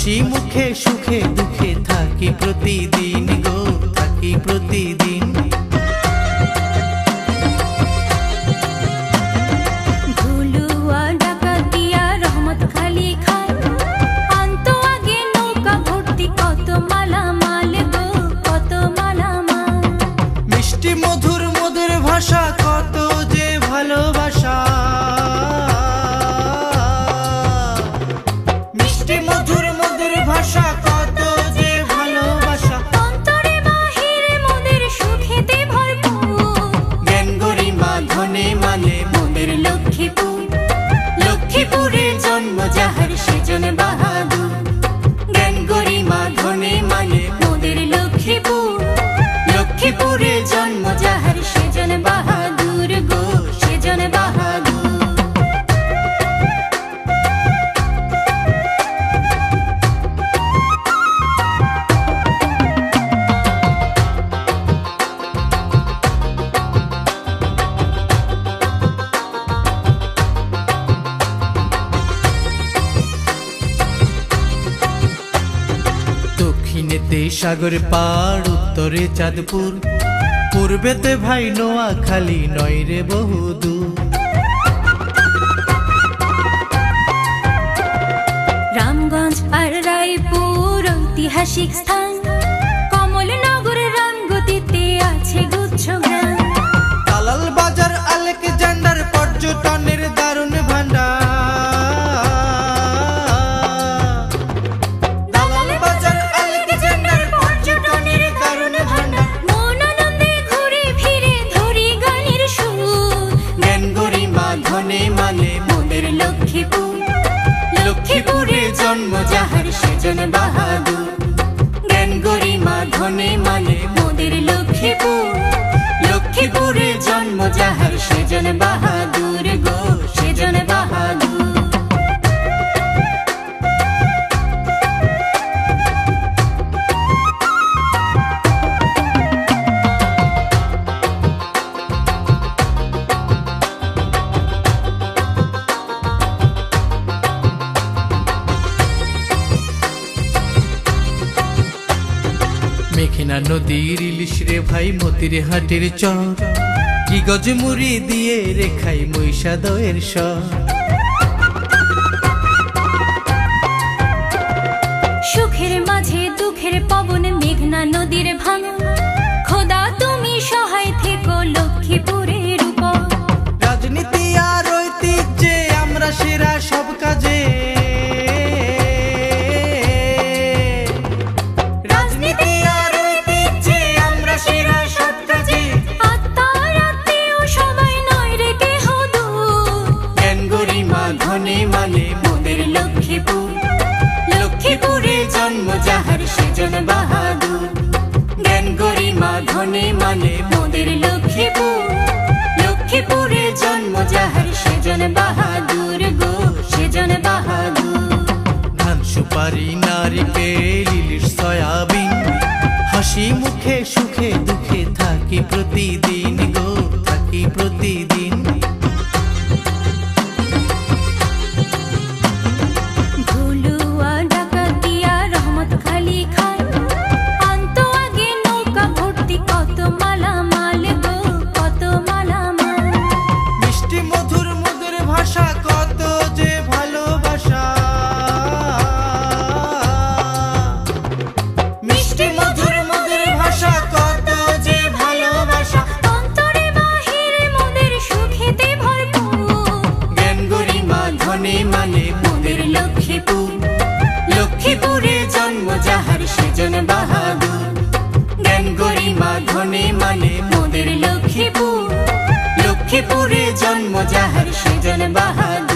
মুখে সুখে দুঃখে থাকি প্রতিদিন গো থাকি প্রতিদিন। মধুর মধুর ভাষা কত যে ভালোবাসা। মিষ্টি মধুর মানে মোদের লক্ষ্মীপুর। লক্ষ্মীপুরের জন্ম যাহার সেজন বাহাদুর। সাগর পাড় উত্তরে চাঁদপুর। পূর্বেতে ভাই নোয়া খালি নয় রে বহুদূর রামগঞ্জ আর রায়পুর ঐতিহাসিক স্থান লক্ষ্মীপুর। লক্ষ্মীপুরে জন্ম যাহার সেজন বাহাদুর। জ্ঞান গরিমা ধনে মানে মোদের লক্ষ্মীপুর। লক্ষ্মীপুরে জন্ম নদীর ইলিশ রে ভাই, মতির হাটের চর। কি গজ মুড়ি দিয়ে রেখাই মহিষাদয়ের স্বর। সুখের মাঝে দুঃখের পবন, মেঘনা নদীর ভাঙন। মনে মানে মোদের লক্ষ্মীপুর। লক্ষ্মীপুরে জন্ম যাহার, সেজন বাহাদুর গো, সেজন বাহাদুর। ধান সুপারি নারিকেল ইলিশ সয়াবিন। হাসি মুখে সুখে দুঃখে থাকি প্রতিদিন গো, থাকি প্রতিদিন ধনে মানে মোদের লক্ষ্মীপুর। লক্ষ্মীপুরে জন্ম যাহার সেজন বাহাদুর। জ্ঞান গরিমা ধনে মানে মোদের লক্ষ্মীপুর। লক্ষ্মীপুরে জন্ম যাহার সেজন বাহাদুর।